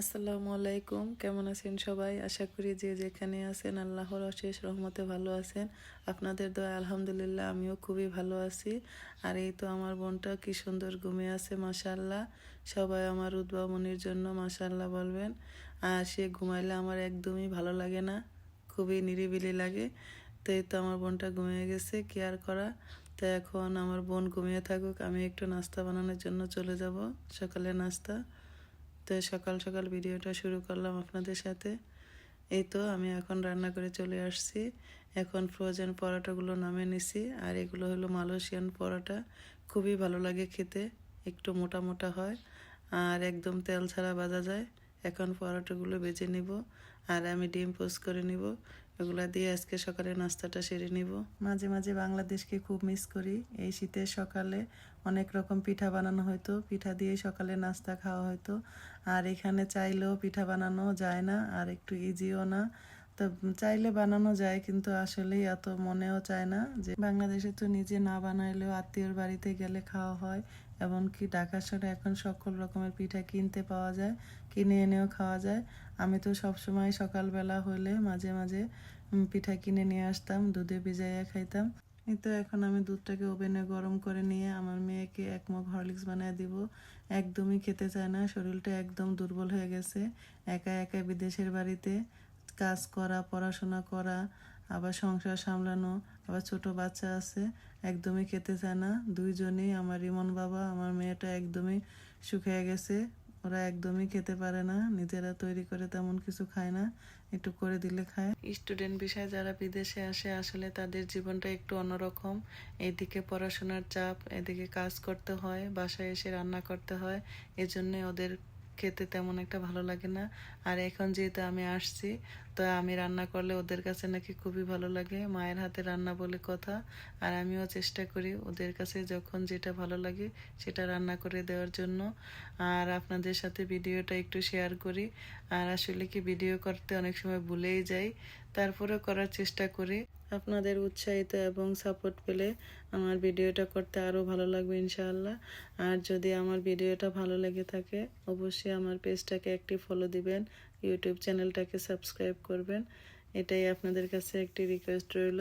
আসসালামু আলাইকুম। কেমন আছেন সবাই? আশা করি যে যেখানে আছেন আল্লাহর অশেষ রহমতে ভালো আছেন। আপনাদের দয়া, আলহামদুলিল্লাহ, আমিও খুবই ভালো আছি। আর এই তো আমার বোনটা কি সুন্দর ঘুমিয়ে আছে মাশাল্লাহ সবাই আমার উদ্ভাবনের জন্য মাশাল্লাহ বলবেন। আর সে ঘুমাইলে আমার একদমই ভালো লাগে না, খুবই নিরিবিলি লাগে। তো এই তো আমার বোনটা ঘুমিয়ে গেছে কেয়ার করা? তো এখন আমার বোন ঘুমিয়ে থাকুক, আমি একটু নাস্তা বানানোর জন্য চলে যাব। সকালে নাস্তা। তো সকাল সকাল ভিডিওটা শুরু করলাম আপনাদের সাথে। এই তো, আমি এখন রান্না করে চলে আসছি। এখন ফ্রোজেন পরোটাগুলো নামে নিছি, আর এগুলো হলো মালয়েশিয়ান পরোটা। খুবই ভালো লাগে খেতে, একটু মোটা মোটা হয়, আর একদম তেল ছাড়া বাজা যায়। এখন পরোটাগুলো বেজে নিব, আর আমি ডিম পোস্ট করে নিব। এগুলা দিয়ে আজকে সকালে নাস্তাটা সেরে নিব। মাঝে মাঝে বাংলাদেশকে খুব মিস করি। এই শীতের সকালে অনেক রকম পিঠা বানানো হতো পিঠা দিয়ে সকালে নাস্তা খাওয়া হতো আর এখানে চাইলেও পিঠা বানানো যায় না, আর একটু ইজিও না। তো চাইলে বানানো যায়, কিন্তু আসলেই এত মনেও চায় না যে বাংলাদেশে তো নিজে না বানাইলেও আত্মীয়র বাড়িতে গেলে খাওয়া হয়। এমনকি ঢাকা শহরে এখন সকল রকমের পিঠা কিনতে পাওয়া যায়, কিনে এনেও খাওয়া যায়। আমি তো সবসময় সকালবেলা হলে মাঝে মাঝে পিঠা কিনে নিয়ে আসতাম, দুধে ভিজাইয়া খাইতাম। তো এখন আমি দুধটাকে ওভেনে গরম করে নিয়ে আমার মেয়েকে এক মগ হরলিক্স বানিয়ে দিব। একদমই খেতে চায় না, শরীরটা একদম দুর্বল হয়ে গেছে। একা একা বিদেশের বাড়িতে, কাজ করা, পড়াশোনা করা, আবার সংসার সামলানো আবার ছোট বাচ্চা আছে, একদমই খেতে চায় না। দুইজনেই আমার ইমন বাবা, আমার মেয়েটা একদমই শুকিয়ে গেছে। ওরা একদমই খেতে পারে না, নিজেরা তৈরি করে তেমন কিছু খায় না, একটু করে দিলে খায়। স্টুডেন্ট বিষয়ে যারা বিদেশে আসে, আসলে তাদের জীবনটা একটু অন্যরকম। এদিকে পড়াশোনার চাপ, এদিকে কাজ করতে হয়, বাসায় এসে রান্না করতে হয় এজন্য ওদের খেতে তেমন একটা ভালো লাগে না। আর এখন যেহেতু আমি আসছি, তো আমি রান্না করলে ওদের কাছে নাকি খুবই ভালো লাগে, মায়ের হাতে রান্না বলে কথা। আর আমিও চেষ্টা করি ওদের কাছে যখন যেটা ভালো লাগে সেটা রান্না করে দেওয়ার জন্য। আর আপনাদের সাথে ভিডিওটা একটু শেয়ার করি। আর আসলে কি ভিডিও করতে অনেক সময় ভুলেই যাই তারপরে করার চেষ্টা করি। আপনাদের উৎসাহিত এবং সাপোর্ট পেলে আমার ভিডিওটা করতে আরও ভালো লাগবে ইনশাআল্লাহ। আর যদি আমার ভিডিওটা ভালো লেগে থাকে, অবশ্যই আমার পেজটাকে একটি ফলো দিবেন ইউটিউব চ্যানেলটাকে সাবস্ক্রাইব করবেন। এটাই আপনাদের কাছে একটি রিকোয়েস্ট রইল।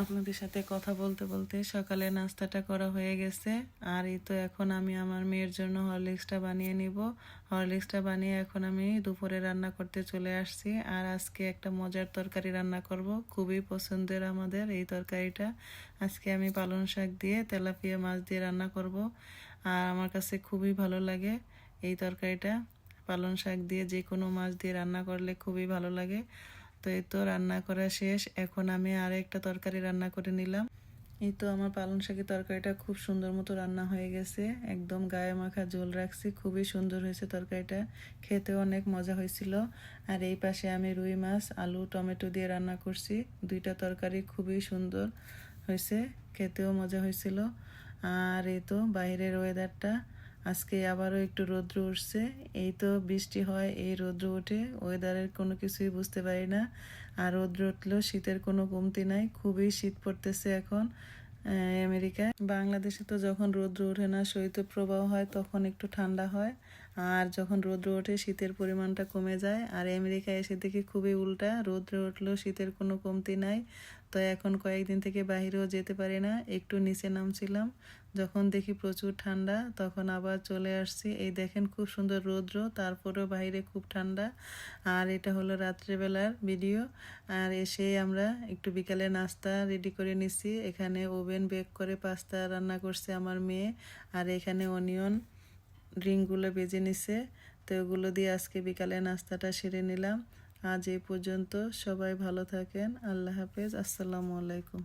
আপনাদের সাথে কথা বলতে বলতে সকালে নাস্তাটা করা হয়ে গেছে। আর এই তো এখন আমি আমার মেয়ের জন্য হরলিক্সটা বানিয়ে নিব। হরলিক্সটা বানিয়ে এখন আমি দুপুরে রান্না করতে চলে আসছি। আর আজকে একটা মজার তরকারি রান্না করব। খুবই পছন্দের আমাদের এই তরকারিটা। আজকে আমি পালং শাক দিয়ে তেলাপিয়া মাছ দিয়ে রান্না করব। আর আমার কাছে খুবই ভালো লাগে এই তরকারিটা। পালং শাক দিয়ে যে কোনো মাছ দিয়ে রান্না করলে খুবই ভালো লাগে। তো এই তো রান্না করা শেষ। এখন আমি আর একটা তরকারি রান্না করে নিলাম। এই তো আমার পালং শাকের তরকারিটা খুব সুন্দর মতো রান্না হয়ে গেছে। একদম গায়ে মাখা ঝোল রাখছি। খুবই সুন্দর হয়েছে তরকারিটা। খেতে অনেক মজা হয়েছিল। আর এই পাশে আমি রুই মাছ, আলু, টমেটো দিয়ে রান্না করছি। দুইটা তরকারি খুবই সুন্দর হয়েছে। খেতেও মজা হয়েছিল। আর এই তো বাইরের ওয়েদারটা আজকে আবারও একটু রৌদ্র উঠছে। এই তো বৃষ্টি হয়, এই রৌদ্র উঠে ওয়েদারের কোনো কিছুই বুঝতে পারি না। আর রৌদ্র উঠলেও শীতের কোনো কমতি নাই, খুবই শীত পড়তেছে এখন আমেরিকায়। বাংলাদেশে তো যখন রৌদ্র ওঠে না, শৈত্যপ্রবাহ হয়, তখন একটু ঠান্ডা হয়। আর যখন রৌদ্র ওঠে, শীতের পরিমাণটা কমে যায়। আর আমেরিকায় এসে দেখি খুবই উল্টা। রৌদ্র উঠলেও শীতের কোনো কমতি নাই। তো এখন কয়েকদিন থেকে বাহিরেও যেতে পারি না। একটু নিচে নামছিলাম। যখন দেখি প্রচুর ঠান্ডা, তখন আবার চলে আসছি। এই দেখেন খুব সুন্দর রৌদ্র। তারপরেও বাইরে খুব ঠান্ডা। আর এটা হলো রাত্রেবেলার ভিডিও। আর এসে আমরা একটু বিকালে নাস্তা রেডি করে নিচ্ছি এখানে ওভেন বেক করে পাস্তা রান্না করছে আমার মেয়ে। আর এখানে অনিয়ন। ড্রিঙ্কগুলো বেজে নিছে, তো ওগুলো দিয়ে আজকে বিকালে নাস্তাটা সেরে নিলাম। আজ এই পর্যন্ত সবাই ভালো থাকেন, আল্লাহ হাফেজ, আসসালামু আলাইকুম।